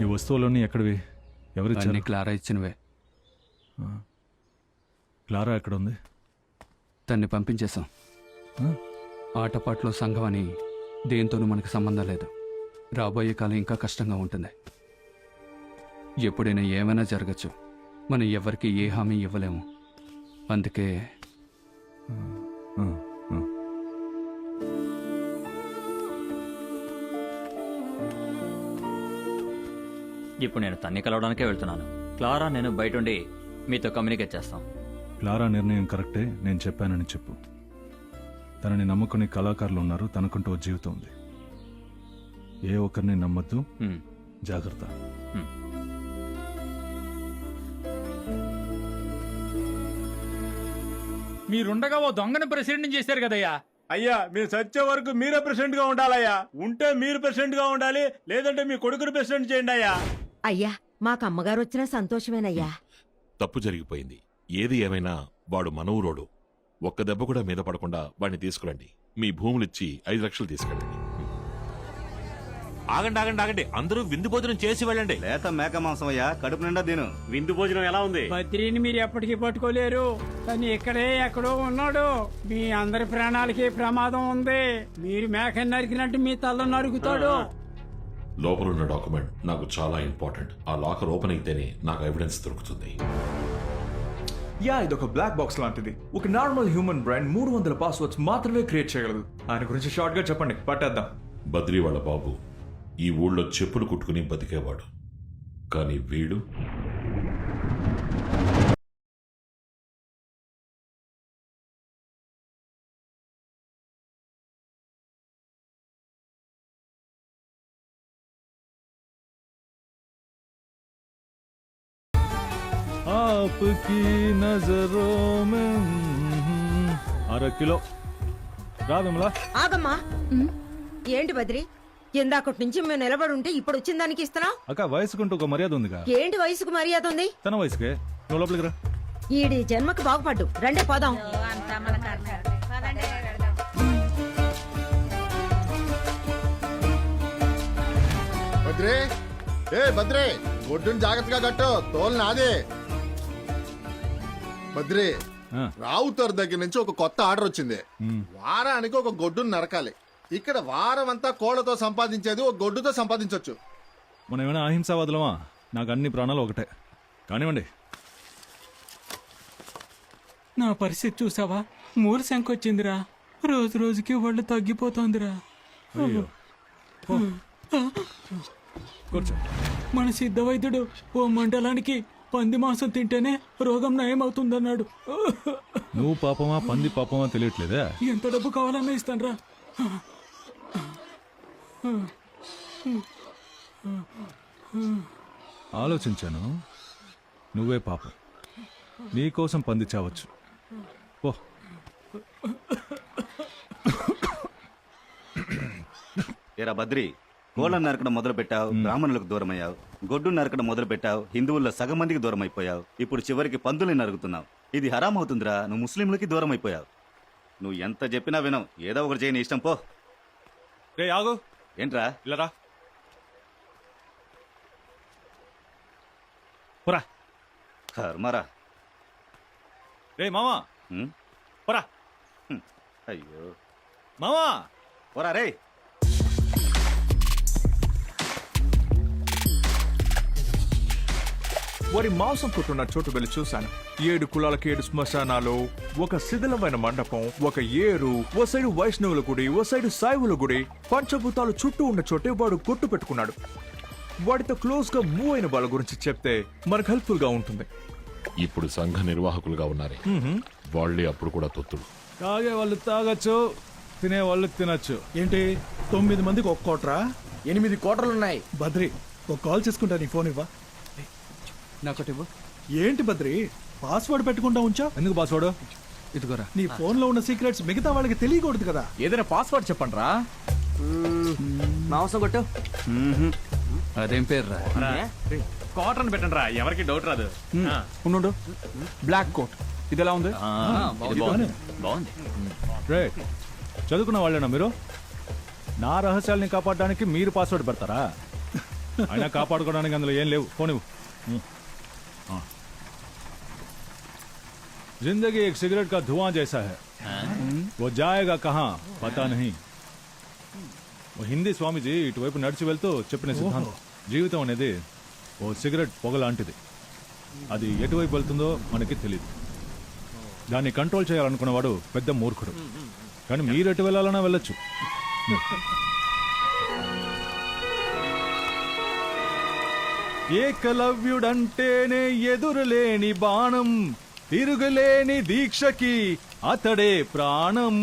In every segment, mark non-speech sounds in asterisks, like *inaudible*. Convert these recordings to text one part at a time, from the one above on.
ఈ వస్తువులన్నీ ఎక్కడివి? అన్ని ఎవరిచ్చారు క్లారా ఇచ్చినవే. క్లారా ఎక్కడ ఉంది తన్ని పంపించేశాం. ఆ? ఆటపాట్లో సంఘం అని దేంతోనూ మనకు సంబంధం లేదు. రాబోయే కాలం ఇంకా కష్టంగా ఉంటుంది. ఎప్పుడైనా ఏమైనా జరగచ్చు. మనం ఎవరికి ఏ హామీ ఇవ్వలేము. అందుకే ఆ, ఇప్పుడు నేను తన్ని కలవడానికే వెళ్తున్నాను. క్లారా నేను బయట ఉండి మీతో కమ్యూనికేట్ చేస్తాం. క్లారా నిర్ణయం కరెక్టే నేను చెప్పానని చెప్పు. తనని నమ్ముకునే కళాకారులు ఉన్నారు తనకంటూ ఓ జీవితం ఉంది. ఏ ఒక్కరిని నమ్మద్దు. హ్మ్. జాగ్రత్త. మీరుండగా ఓ దొంగను ప్రెసిడెంట్ చేశారు కదయ్యా. అయ్యా మీరు చచ్చే వరకు మీరే ప్రెసిడెంట్గా ఉండాలయ్యా. ఉంటే మీరు ప్రెసిడెంట్గా ఉండాలి లేదంటే మీ కొడుకుని ప్రెసిడెంట్ చేయండి అయ్యా. అయ్యా మాకు అమ్మగారు వచ్చినా సంతోషమేనయ్యా తప్పు జరిగిపోయింది. ఏది ఏమైనా వాడు మనవురోడు. ఒక్క దెబ్బ కూడా మీద పడకుండా వాడిని తీసుకురండి. మీ భూములిచ్చి ఐదు లక్షలు తీసుకెళ్ళండి. ఆగండి ఆగండి ఆగండి. అందరూ విందు భోజనం చేసి వెళ్ళండి. లేత మేక మాంసం అయ్యా కడుపు నిండా తిను. విందు భోజనం ఎలా ఉంది? బద్రీని మీరు ఎప్పటికీ పట్టుకోలేరు. తను ఇక్కడే ఎక్కడో ఉన్నాడు. మీ అందరి ప్రాణాలకి ప్రమాదం ఉంది. మీరు మేక నరికినట్టు మీ తల నరుకుతాడు. లోపలున్న డాక్యుమెంట్ నాకు చాలా ఇంపార్టెంట్. ఆ లాకర్ ఓపెన్ అయితేనే నాకు ఎవిడెన్స్ దొరుకుతుంది. యా ఇది ఒక బ్లాక్ బాక్స్ లాంటిది. ఒక నార్మల్ హ్యూమన్ బ్రెయిన్ మూడు వందల పాస్వర్డ్స్ మాత్రమే క్రియేట్ చేయగలదు. ఆయన గురించి షార్ట్గా చెప్పండి పట్టేద్దాం. బద్రి వాళ్ళ బాబు ఈ ఊళ్ళో చెప్పులు కుట్టుకుని బతికేవాడు. కానీ వీడు आपकी नजरों में అర కిలో రా విమలా ఆగమ్మా ఏంటి బద్రి ఇందాకటి నుంచి మేము నిలబడి ఉంటే ఇప్పుడు వచ్చిన దానికి ఇస్తున్నావు అక్క వయసుకుంటూ ఒక మర్యాద ఉందిగా ఏంటి వయసుకు మర్యాద ఉంది తన వయసుకే నువ్వు లోపలికి రా ఈడి జన్మకు బాగుపడ్డు రండే పోదాం భద్రే ఏ భద్రే గొడ్డుని జాగ్రత్తగా కట్టు తోలు నాదే భద్రే రావుతర్ దగ్గర నుంచి ఒక కొత్త ఆర్డర్ వచ్చింది. వారానికి ఒక గొడ్డుని నరకాలి. ఇక్కడ వారం అంతా కోళ్ళతో సంపాదించేది ఒక గొడ్డుతో సంపాదించవచ్చు మనం ఏమైనా అహింసావాదులమా? నాకు అన్ని ప్రాణాలు ఒకటే. కానివ్వండి. నా పరిస్థితి చూసావా? మూడు శంఖ వచ్చిందిరా. రోజు రోజుకి ఒళ్ళు తగ్గిపోతోందిరా. కూర్చో. మన సిద్ధ వైద్యుడు ఓ మండలానికి పంది మాంసం తింటేనే రోగం నయం అవుతుందన్నాడు నువ్వు పాపమా పంది పాపమా తెలియట్లేదా? ఎంత డబ్బు కావాలన్నా ఇస్తానరా. ఆలోచించాను. నువ్వే పాపం. నీకోసం పంది చావచ్చు. ఓ ఏరా బద్రి కోళ్ళ నరకడం మొదలు పెట్టావు బ్రాహ్మణులకు దూరం అయ్యావు గొడ్డు నరకడం మొదలు పెట్టావు హిందువుల్లో సగం మందికి దూరం అయిపోయావు ఇప్పుడు చివరికి పందుల్ని నరుకుతున్నావు. ఇది హరాం అవుతుందిరా నువ్వు ముస్లింలకి దూరం అయిపోయావు నువ్వు ఎంత చెప్పినా వినవు ఏదో ఒకటి చేయని ఇష్టం పో. రే ఆగు. ఏంట్రా? ఇలా రా. పోరా. కర్మరా. రే మామా? పోరా. అయ్యో. మామా. పోరా రే వారి మాంసం కొట్టున్న చోటు వెళ్ళి చూశాను. ఏడు కులాలకు ఏడు శ్మశానాలు ఒక శిథిలమైన మండపం ఒక ఏరు ఓ సైడు వైష్ణవుల గుడి ఓ సైడు సాయివుల గుడి. పంచభూతాలు చుట్టూ ఉన్న చోటే వాడు కొట్టు పెట్టుకున్నాడు. వాడితో క్లోజ్గా మూవ్ అయిన వాళ్ళ గురించి చెప్తే మనకు హెల్ప్ఫుల్గా ఉంటుంది. ఇప్పుడు సంఘ నిర్వాహకులుగా ఉన్నారే. వాళ్ళే అప్పుడు కూడా తొత్తుడు తాగే వాళ్ళు తాగొచ్చు తినే వాళ్ళు తినచ్చు. ఏంటి? తొమ్మిది మందికి ఒక కోట్రా? ఎనిమిది కోటలున్నాయి. బద్రి ఒక కాల్ చేసుకుంటా నీ ఫోన్ ఇవ్వా. నాకటి ఇవ్వు. ఏంటి బద్రి? పాస్వర్డ్ పెట్టుకుంటా ఉంచా? ఎందుకు పాస్వర్డ్ ఇదిగోరా. నీ ఫోన్లో ఉన్న సీక్రెట్స్ మిగతా వాళ్ళకి తెలియకూడదు కదా. ఏదైనా పాస్వర్డ్ చెప్పండి రా మాంసం కొట్టు. అదేం పేరు రా? కాటన్ పెట్టండి రా ఎవరికి డౌట్ రాదు. ఉండు బ్లాక్ కోట్ ఇది ఎలా ఉంది? బాగుంది. బాగుంది. రే చదువుకున్న వాళ్ళేనా మీరు? నా రహస్యాల్ని కాపాడడానికి మీరు పాస్వర్డ్ పెడతారా? అయినా కాపాడుకోవడానికి అందులో ఏం లేవు. పోనివ్వు. जिंदगी एक सिगरेट का धुआं जैसा है वो जाएगा कहाँ पता नहीं ఓ హిందీ స్వామీజీ ఇటువైపు నడిచి వెళ్తూ చెప్పిన సిద్ధాంతం జీవితం అనేది ఓ సిగరెట్ పొగ లాంటిది అది ఎటువైపు వెళ్తుందో మనకి తెలియదు దాన్ని కంట్రోల్ చేయాలనుకున్నవాడు పెద్ద మూర్ఖుడు కానీ మీరు ఎటు వెళ్ళాలన్నా వెళ్ళొచ్చు ఏకలవ్యుడంటేనే ఎదురులేని బాణం తిరుగులేని దీక్షకి అతడే ప్రాణం.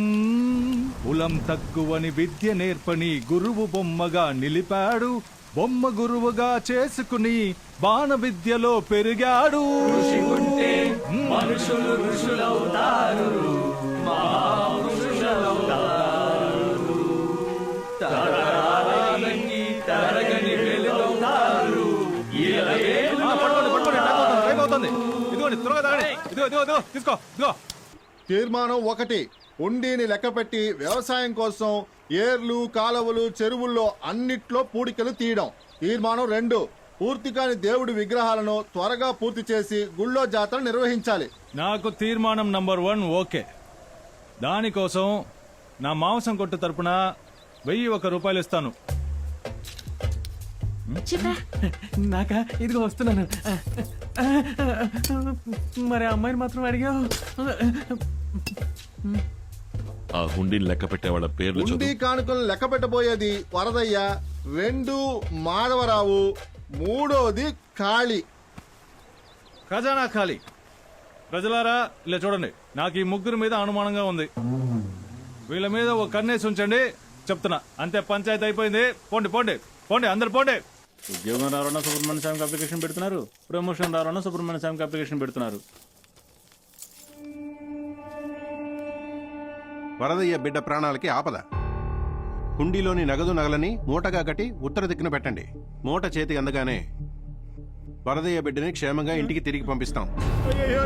కులం తక్కువని విద్య నేర్పని గురువు బొమ్మగా నిలిపాడు బొమ్మ గురువుగా చేసుకుని బాణ విద్యలో పెరిగాడు. మనుషులు ఋషులవుతారు. తీర్మానం ఒకటి. ఉండిని లెక్కపెట్టి వ్యవసాయం కోసం ఏర్లు కాలువలు చెరువుల్లో అన్నిట్లో పూడికలు తీయడం. తీర్మానం రెండు. పూర్తి కాని దేవుడి విగ్రహాలను త్వరగా పూర్తి చేసి గుళ్ళో జాతర నిర్వహించాలి. నాకు తీర్మానం నంబర్ వన్ ఓకే. దానికోసం నా మాంసం కొట్టు తరపున వెయ్యి ఒక రూపాయలు ఇస్తాను. *laughs* నాకా ఇదిగో వస్తున్నాను. మరి అమ్మాయిని మాత్రం అడిగావు? ఆ హుండీని లెక్క పెట్టే వాళ్ళ పేర్లు ఉండి చదువు కానుకలు లెక్క పెట్టబోయేది వరదయ్య రెండు మాధవరావు మూడోది కాళీ ఖజానా ఖాళీ. ప్రజలారా ఇలా చూడండి నాకు ఈ ముగ్గురు మీద అనుమానంగా ఉంది. వీళ్ళ మీద ఒక కన్నేసి ఉంచండి చెప్తున్నా. అంతే పంచాయతీ అయిపోయింది. పోండి పోండి పోండి అందరు పోండి. ఉద్యోగం రావాలన్నా సుబ్రహ్మణ్య స్వామికి అప్లికేషన్ పెడుతున్నారు ప్రమోషన్ రావాలన్నా సుబ్రహ్మణ్య స్వామికి అప్లికేషన్ పెడుతున్నారు. వరదయ్య బిడ్డ ప్రాణాలకి ఆపద. హుండీలోని నగదు నగలని మూటగా కట్టి ఉత్తర దిక్కున పెట్టండి. మూట చేతికి అందగానే వరదయ్య బిడ్డని క్షేమంగా ఇంటికి తిరిగి పంపిస్తాం.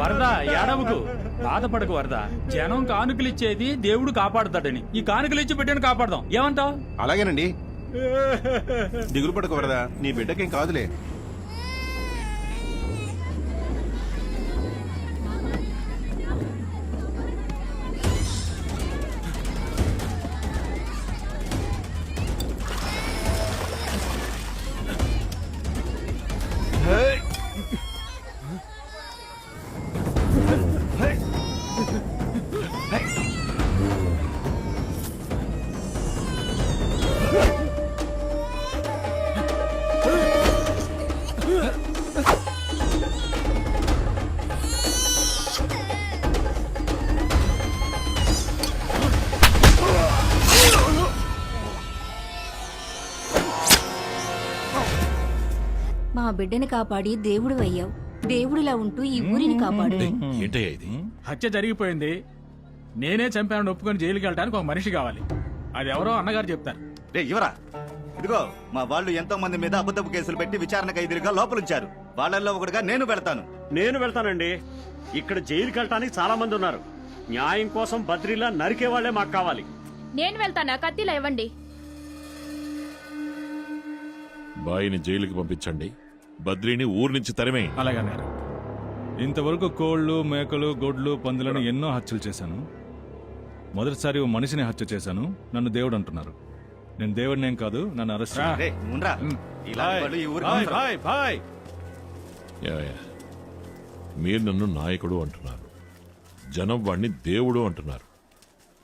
వరద ఏడవకు. బాధపడకు వరద. జనం కానుకలు ఇచ్చేది దేవుడు కాపాడుతాడని. ఈ కానుకలు ఇచ్చి బిడ్డను కాపాడదాం. ఏమంటావ్? అలాగేనండి. దిగులు పడకు వరదా? నీ బిడ్డకేం కాదులే. మా బిడ్డని కాపాడి దేవుడు అయ్యావు. దేవుడిలా ఉంటూ ఈ ఊరిని కాపాడు. ఏంటయ్యా ఇది? హత్య జరిగిపోయింది. నేనే చంపానని ఒప్పుకొని జైలుకి వెళ్ళడానికి ఒక మనిషి కావాలి. అది ఎవరో అన్నగారు చెప్తారు. రే ఇవరా ఇదిగో మా వాళ్ళు ఎంతో మంది మీద అబద్ధపు కేసులు పెట్టి విచారణ ఖైదీలుగా లోపలుంచారు. వాళ్ళల్లో ఒకటిగా నేను పెడతాను నేను వెళ్తానండి. ఇక్కడ జైలుకి వెళ్ళడానికి చాలా మంది ఉన్నారు. న్యాయం కోసం బద్రీలా నరికే వాళ్ళే మాకు కావాలి. నేను వెళ్తానా? కత్తిలా ఇవ్వండి. బాయిని జైలుకి పంపించండి. బద్రీని ఊరు నుంచి తరిమే అలాగన్నారు ఇంతవరకు కోళ్ళు మేకలు గొడ్లు పందులను ఎన్నో హత్యలు చేశాను. మొదటిసారి ఓ మనిషిని హత్య చేశాను. నన్ను దేవుడు అంటున్నారు. నేను దేవుడినేం కాదు నన్ను అరెస్ట్ చేయండి. రే ఉండరా ఇలాంటి వాళ్ళు ఈ ఊరికి బాయ్, అవసరం. మీరు నన్ను నాయకుడు అంటున్నారు. జనం వాణ్ణి దేవుడు అంటున్నారు.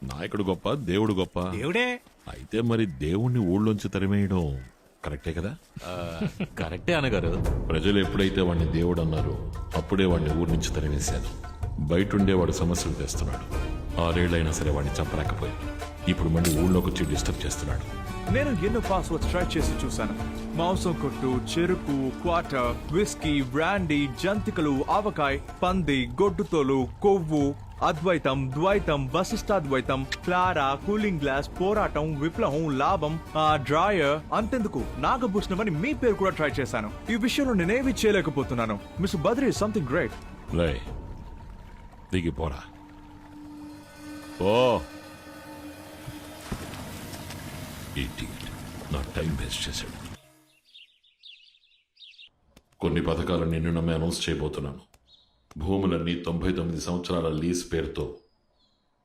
నాయకుడు గొప్ప దేవుడు గొప్ప. దేవుడే? అయితే మరి దేవుణ్ణి ఊళ్ళోంచి తరిమేయడం కరెక్టే కదా? కరెక్టే అన్నగారు. ప్రజలు ఎప్పుడైతే వాడిని దేవుడు అన్నారో అప్పుడే వాడిని ఊరి నుంచి తరివేశాను బయటుండే వాడు సమస్యలు తెస్తున్నాడు. ఆరేళ్ళైనా సరే వాడిని చంపలేకపోయాను ఇప్పుడు మళ్ళీ ఊళ్ళోకి వచ్చి డిస్టర్బ్ చేస్తున్నాడు. నేను ఎన్నో పాస్వర్డ్స్ ట్రై చేసి చూశాను. మాంసం కొట్టు చెరుకు క్వార్టర్ విస్కీ బ్రాండీ జంతికలు ఆవకాయ్ పంది గొడ్డుతోలు కొవ్వు అద్వైతం ద్వైతం వశిష్టాద్వైతం క్లారా కూలింగ్ గ్లాస్ పోరాటం విప్లవం లాభం ఆ డ్రాయర్ అంతెందుకు. నాగభూషణం అని మీ పేరు కూడా ట్రై చేశాను. ఈ విషయంలో నేనేమి చేయలేకపోతున్నాను. మిస్ బద్రీ సంథింగ్ గ్రేట్ లే దిగిపోరా ఓ ఇడియట్. నా టైం వేస్ట్ చేశాడు. కొన్ని పథకాలు నిన్ను నమ్మి అనౌన్స్ చేయబోతున్నాను. భూములన్నీ తొంభై తొమ్మిది సంవత్సరాల లీజ్ పేరుతో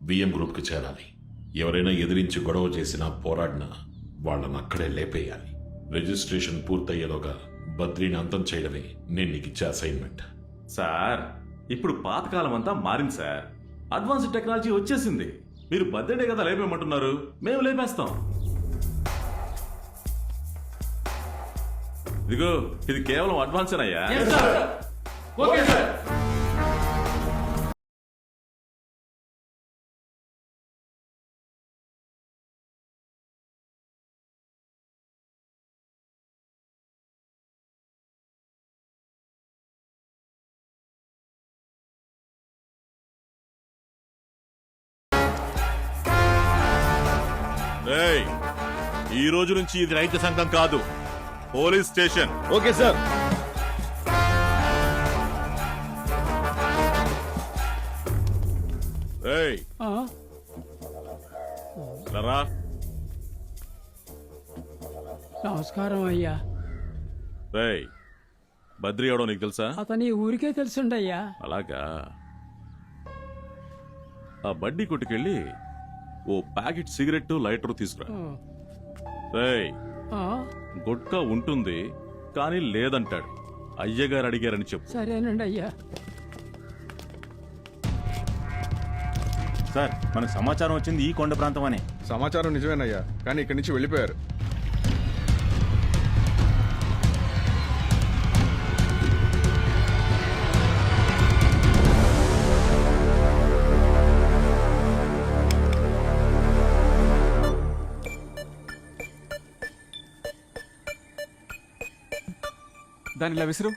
బిఎం గ్రూప్కి చేరాలి. ఎవరైనా ఎదిరించి గొడవ చేసినా పోరాడినా వాళ్ళని అక్కడే లేపేయాలి. రిజిస్ట్రేషన్ పూర్తయ్యేలోగా బద్రీని అంతం చేయడమే నేను నీకు ఇచ్చే అసైన్మెంట్ సార్ ఇప్పుడు పాతకాలం అంతా మారింది సార్. అడ్వాన్స్డ్ టెక్నాలజీ వచ్చేసింది. మీరు బర్త్డే కదా లేపేయమంటున్నారు. మేము లేపేస్తాం. ఇదిగో ఇది కేవలం అడ్వాన్స్ అయ్యా ఈ రోజు నుంచి ఇది రైతు సంఘం కాదు. Police station. Okay sir. ఏయ్. నమస్కారం అయ్యా. రేయ్ బద్రి ఎవడో నీకు తెలుసా? అతని ఊరికే తెలుసుండయ్యా అలాగా. ఆ బడ్డీ కొట్టుకెళ్ళి ఓ ప్యాకెట్ సిగరెట్ లైటర్ తీసుకురా. రేయ్? గుట్కా ఉంటుంది కానీ లేదంటాడు. అయ్యగారు అడిగారని చెప్పు. సరేనండి అయ్యా. సార్ మనకు సమాచారం వచ్చింది ఈ కొండ ప్రాంతం అనే. సమాచారం నిజమేనయ్యా కానీ ఇక్కడి నుంచి వెళ్ళిపోయారు. దాని ఇలా విసురు